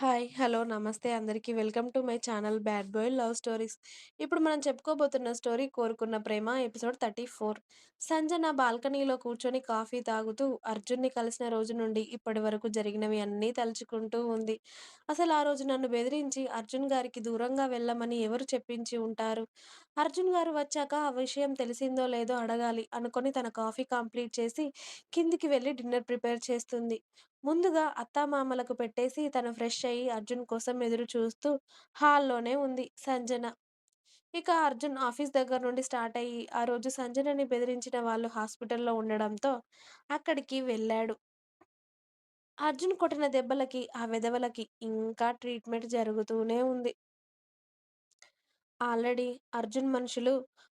Hi. Hello. నమస్తే అందరికీ welcome to my channel 'bad boy love stories'. ఇప్పుడు మనం చెప్పుకోబోతున్న స్టోరీ 'కోరుకున్న ప్రేమ' ఎపిసోడ్ 34. సంజన బాల్కనీలో కూర్చొని కాఫీ తాగుతూ అర్జున్ని కలిసిన రోజు నుండి ఇప్పటి వరకు జరిగినవి అన్నీ తలుచుకుంటూ ఉంది. అసలు ఆ రోజు నన్ను బెదిరించి అర్జున్ గారికి దూరంగా వెళ్ళమని ఎవరు చెప్పించి ఉంటారు? అర్జున్ గారు వచ్చాక ఆ విషయం తెలిసిందో లేదో అడగాలి అనుకొని తన కాఫీ కంప్లీట్ చేసి కిందికి వెళ్ళి డిన్నర్ ప్రిపేర్ చేస్తుంది. ముందుగా అత్తామామలకు పెట్టేసి తను ఫ్రెష్ అయ్యి అర్జున్ కోసం ఎదురు చూస్తూ హాల్లోనే ఉంది సంజన. ఇక అర్జున్ ఆఫీస్ దగ్గర నుండి స్టార్ట్ అయ్యి ఆ రోజు సంజనని బెదిరించిన వాళ్ళు హాస్పిటల్లో ఉండడంతో అక్కడికి వెళ్ళాడు. అర్జున్ కొట్టిన దెబ్బలకి ఆ వెధవలకి ఇంకా ట్రీట్మెంట్ జరుగుతూనే ఉంది. ఆల్రెడీ అర్జున్ మనుషులు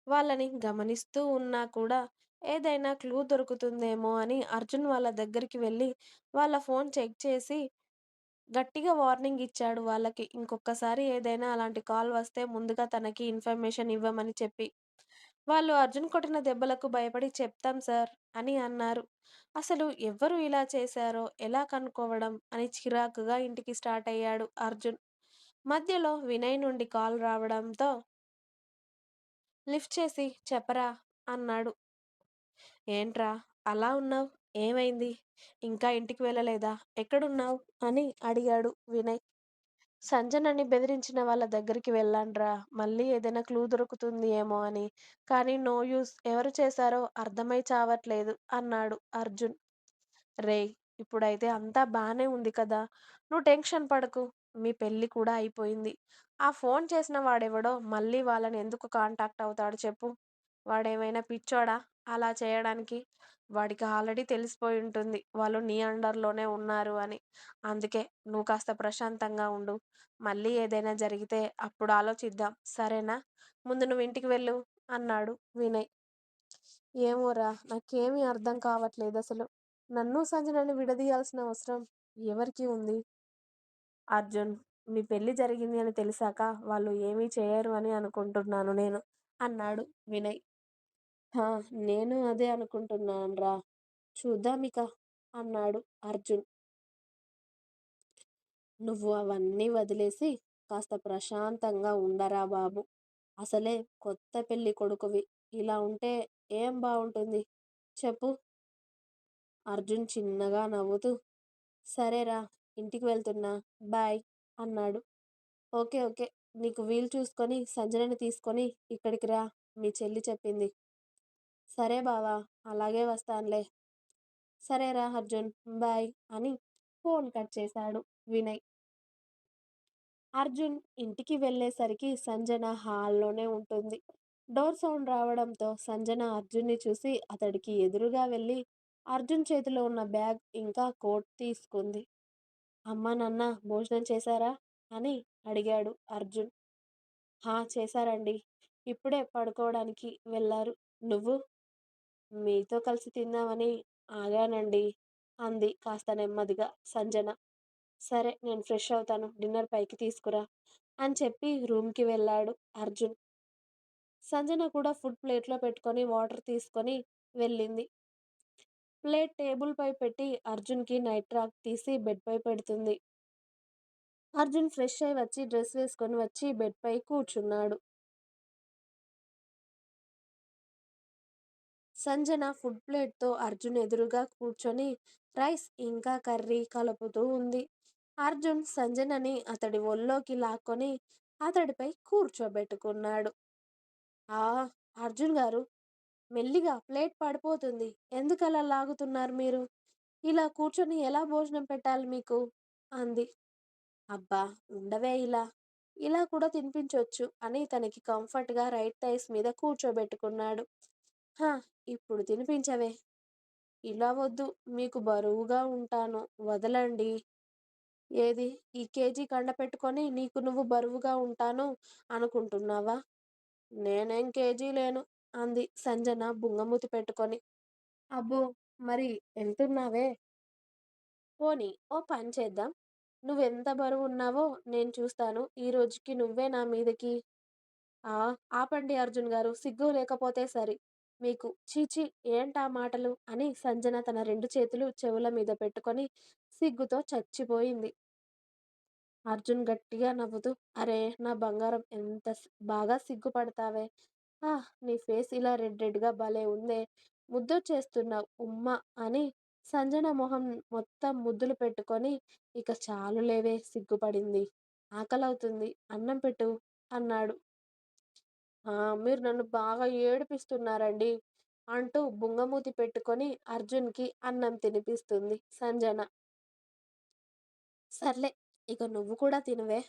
వాళ్ళని గమనిస్తూ ఉన్నా కూడా ఏదైనా క్లూ దొరుకుతుందేమో అని అర్జున్ వాళ్ళ దగ్గరికి వెళ్ళి వాళ్ళ ఫోన్ చెక్ చేసి గట్టిగా వార్నింగ్ ఇచ్చాడు వాళ్ళకి. ఇంకొక్కసారి ఏదైనా అలాంటి కాల్ వస్తే ముందుగా తనకి ఇన్ఫర్మేషన్ ఇవ్వమని చెప్పి. వాళ్ళు అర్జున్ కొట్టిన దెబ్బలకు భయపడి చెప్తాం సార్ అని అన్నారు. అసలు ఎవ్వరు ఇలా చేశారో ఎలా కనుక్కోవడం అని చిరాకుగా ఇంటికి స్టార్ట్ అయ్యాడు అర్జున్. మధ్యలో వినయ్ నుండి కాల్ రావడంతో లిఫ్ట్ చేసి చెప్పరా అన్నాడు. ఏంట్రా అలా ఉన్నావు ఏమైంది? ఇంకా ఇంటికి వెళ్ళలేదా? ఎక్కడున్నావ్? అని అడిగాడు వినయ్. సంజనని బెదిరించిన వాళ్ళ దగ్గరికి వెళ్ళాన్రా. మళ్ళీ ఏదైనా క్లూ దొరుకుతుంది ఏమో అని. కానీ నో యూస్ ఎవరు చేశారో అర్థమై చావట్లేదు అన్నాడు అర్జున్. రేయ్ ఇప్పుడైతే అంతా బాగానే ఉంది కదా! నువ్వు టెన్షన్ పడకు. మీ పెళ్ళి కూడా అయిపోయింది. ఆ ఫోన్ చేసిన వాడెవడో మళ్ళీ వాళ్ళని ఎందుకు కాంటాక్ట్ అవుతాడు చెప్పు? వాడేమైనా పిచ్చోడా అలా చేయడానికి? వాడికి ఆల్రెడీ తెలిసిపోయి ఉంటుంది వాళ్ళు నీ అండర్లోనే ఉన్నారు అని. అందుకే నువ్వు కాస్త ప్రశాంతంగా ఉండు. మళ్ళీ ఏదైనా జరిగితే అప్పుడు ఆలోచిద్దాం సరేనా? ముందు నువ్వు ఇంటికి వెళ్ళు అన్నాడు వినయ్. ఏమోరా నాకేమీ అర్థం కావట్లేదు అసలు నన్ను సంజనని విడదీయాల్సిన అవసరం ఎవరికి ఉంది? అర్జున్ మీ పెళ్ళి జరిగింది అని తెలిసాక వాళ్ళు ఏమీ చేయరు అని అనుకుంటున్నాను నేను అన్నాడు వినయ్. హా నేను అదే అనుకుంటున్నాన్రా. చూద్దామిక అన్నాడు అర్జున్. నువ్వు అవన్నీ వదిలేసి కాస్త ప్రశాంతంగా ఉండరా బాబూ. అసలే కొత్త పెళ్ళి కొడుకువి. ఇలా ఉంటే ఏం బావుంటుంది చెప్పు? అర్జున్ చిన్నగా నవ్వుతూ సరేరా ఇంటికి వెళ్తున్నా బై అన్నాడు. ఓకే ఓకే నీకు వీలు చూసుకొని సంజనని తీసుకొని ఇక్కడికి రా మీ చెల్లి చెప్పింది. సరే బావా అలాగే వస్తానులే సరేరా అర్జున్ బాయ్ అని ఫోన్ కట్ చేశాడు వినయ్. అర్జున్ ఇంటికి వెళ్ళేసరికి సంజన హాల్లోనే ఉంటుంది. డోర్ సౌండ్ రావడంతో సంజన అర్జున్ని చూసి అతడికి ఎదురుగా వెళ్ళి అర్జున్ చేతిలో ఉన్న బ్యాగ్ ఇంకా కోట్ తీసుకుంది. అమ్మా నాన్న భోజనం చేశారా? అని అడిగాడు అర్జున్. హా చేశారండి ఇప్పుడే పడుకోవడానికి వెళ్ళారు. నువ్వు? మీతో కలిసి తిందామని ఆగానండి అంది కాస్త నెమ్మదిగా సంజన. సరే నేను ఫ్రెష్ అవుతాను డిన్నర్ పైకి తీసుకురా అని చెప్పి రూమ్కి వెళ్ళాడు అర్జున్. సంజన కూడా ఫుడ్ ప్లేట్లో పెట్టుకొని వాటర్ తీసుకొని వెళ్ళింది. ప్లేట్ టేబుల్ పై పెట్టి అర్జున్కి నైట్ ట్రాక్ తీసి బెడ్ పై పెడుతుంది. అర్జున్ ఫ్రెష్ అయి వచ్చి డ్రెస్ వేసుకొని వచ్చి బెడ్ పై కూర్చున్నాడు. సంజన ఫుడ్ ప్లేట్తో అర్జున్ ఎదురుగా కూర్చొని రైస్ ఇంకా కర్రీ కలుపుతూ ఉంది. అర్జున్ సంజనని అతడి ఒళ్ళోకి లాక్కొని అతడిపై కూర్చోబెట్టుకున్నాడు. ఆ అర్జున్ గారు మెల్లిగా ప్లేట్ పడిపోతుంది. ఎందుకలా లాగుతున్నారు మీరు? ఇలా కూర్చొని ఎలా భోజనం పెట్టాలి మీకు? అంది. అబ్బా ఉండవే ఇలా. ఇలా కూడా తినిపించవచ్చు అని తనకి కంఫర్ట్గా రైట్ థైస్ మీద కూర్చోబెట్టుకున్నాడు. ఇప్పుడు తినిపించవే. ఇలా వద్దు మీకు బరువుగా ఉంటాను వదలండి. ఏది ఈ కేజీ కండ పెట్టుకొని నీకు నువ్వు బరువుగా ఉంటాను అనుకుంటున్నావా? నేనేం కేజీ లేను అంది సంజన బుంగమూతి పెట్టుకొని. అబ్బో మరి ఎంతున్నావే? పోనీ ఓ పని చేద్దాం. నువ్వెంత బరువు ఉన్నావో నేను చూస్తాను ఈ రోజుకి నువ్వే నా మీదకి ఆ ఆపండి అర్జున్ గారు సిగ్గు లేకపోతే సరి మీకు ఛీ ఛీ ఏంటా మాటలు అని సంజన తన రెండు చేతులు చెవుల మీద పెట్టుకొని సిగ్గుతో చచ్చిపోయింది. అర్జున్ గట్టిగా నవ్వుతూ అరే నా బంగారం ఎంత బాగా సిగ్గుపడతావే? ఆ నీ ఫేస్ ఇలా రెడ్ రెడ్గా భలే ఉందే. ముద్దు చేస్తున్నావు ఉమ్మా అని సంజన మొహం మొత్తం ముద్దులు పెట్టుకొని ఇక చాలు లేవే సిగ్గుపడింది. ఆకలవుతుంది అన్నం పెట్టు అన్నాడు. ఆ! మీరు నన్ను బాగా ఏడిపిస్తున్నారండి. అంటూ బుంగమూతి పెట్టుకొని అర్జున్కి అన్నం తినిపిస్తుంది సంజన. సర్లే ఇక నువ్వు కూడా తినవే.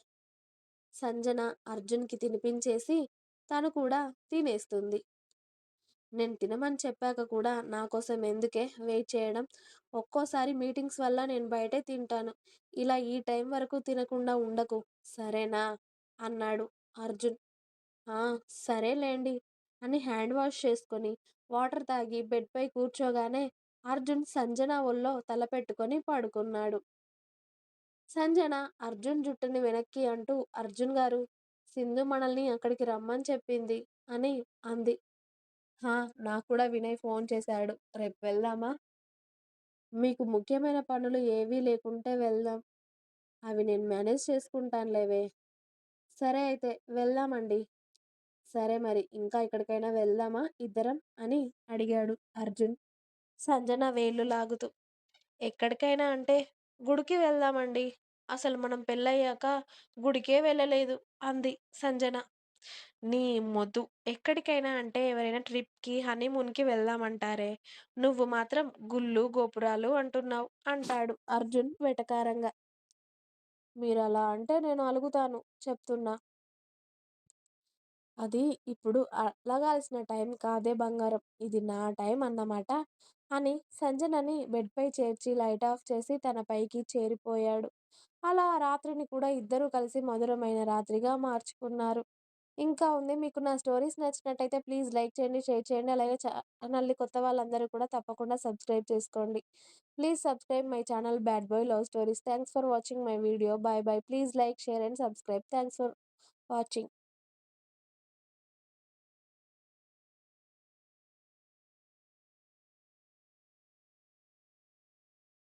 సంజన అర్జున్కి తినిపించేసి తను కూడా తినేస్తుంది. నేను తినమని చెప్పాక కూడా నా కోసం ఎందుకే వెయిట్ చేయడం? ఒక్కోసారి మీటింగ్స్ వల్ల నేను బయటే తింటాను. ఇలా ఈ టైం వరకు తినకుండా ఉండకు. సరేనా? అన్నాడు అర్జున్. "ఆ, సరేలేండి. అని హ్యాండ్ వాష్ చేసుకొని వాటర్ తాగి బెడ్పై కూర్చోగానే అర్జున్ సంజన ఒళ్ళో తల పెట్టుకొని పడుకున్నాడు. సంజన అర్జున్ జుట్టుని వెనక్కి అంటూ అర్జున్ గారు సింధు మనల్ని అక్కడికి రమ్మని చెప్పింది అని అంది. హా! నాకు కూడా వినయ్ ఫోన్ చేశాడు. రేపు వెళ్దామా? మీకు ముఖ్యమైన పనులు ఏవీ లేకుంటే వెళ్దాం. అవి నేను మేనేజ్ చేసుకుంటానులేవే. సరే అయితే వెళ్దామండి. సరే మరి ఇంకా ఎక్కడికైనా వెళ్దామా ఇద్దరం? అని అడిగాడు అర్జున్. సంజన వేళ్ళు లాగుతూ. ఎక్కడికైనా అంటే గుడికి వెళ్దామండి. అసలు మనం పెళ్ళయ్యాక గుడికే వెళ్ళలేదు అంది సంజన. నీ మొద్దు ఎక్కడికైనా అంటే ఎవరైనా ట్రిప్కి హనీమూన్కి వెళ్దామంటారే. నువ్వు మాత్రం గుళ్ళు గోపురాలు అంటున్నావు అంటాడు అర్జున్ వెటకారంగా. మీరు అలా అంటే నేను అలుగుతాను చెప్తున్నా. అది ఇప్పుడు అలగాల్సిన టైం కాదే బంగారం. ఇది నా టైం అన్నమాట. అని సంజనని బెడ్పై చేర్చి లైట్ ఆఫ్ చేసి తన పైకి చేరిపోయాడు. అలా ఆ రాత్రిని కూడా ఇద్దరూ కలిసి మధురమైన రాత్రిగా మార్చుకున్నారు. ఇంకా ఉంది. మీకు నా స్టోరీస్ నచ్చినట్టయితే ప్లీజ్ లైక్ చేయండి షేర్ చేయండి. అలాగే ఛానల్ని కొత్త వాళ్ళందరూ కూడా తప్పకుండా సబ్స్క్రైబ్ చేసుకోండి. Please subscribe my channel bad boy love stories. Thanks for watching my video. Bye bye. Please like share and subscribe. Thanks for watching.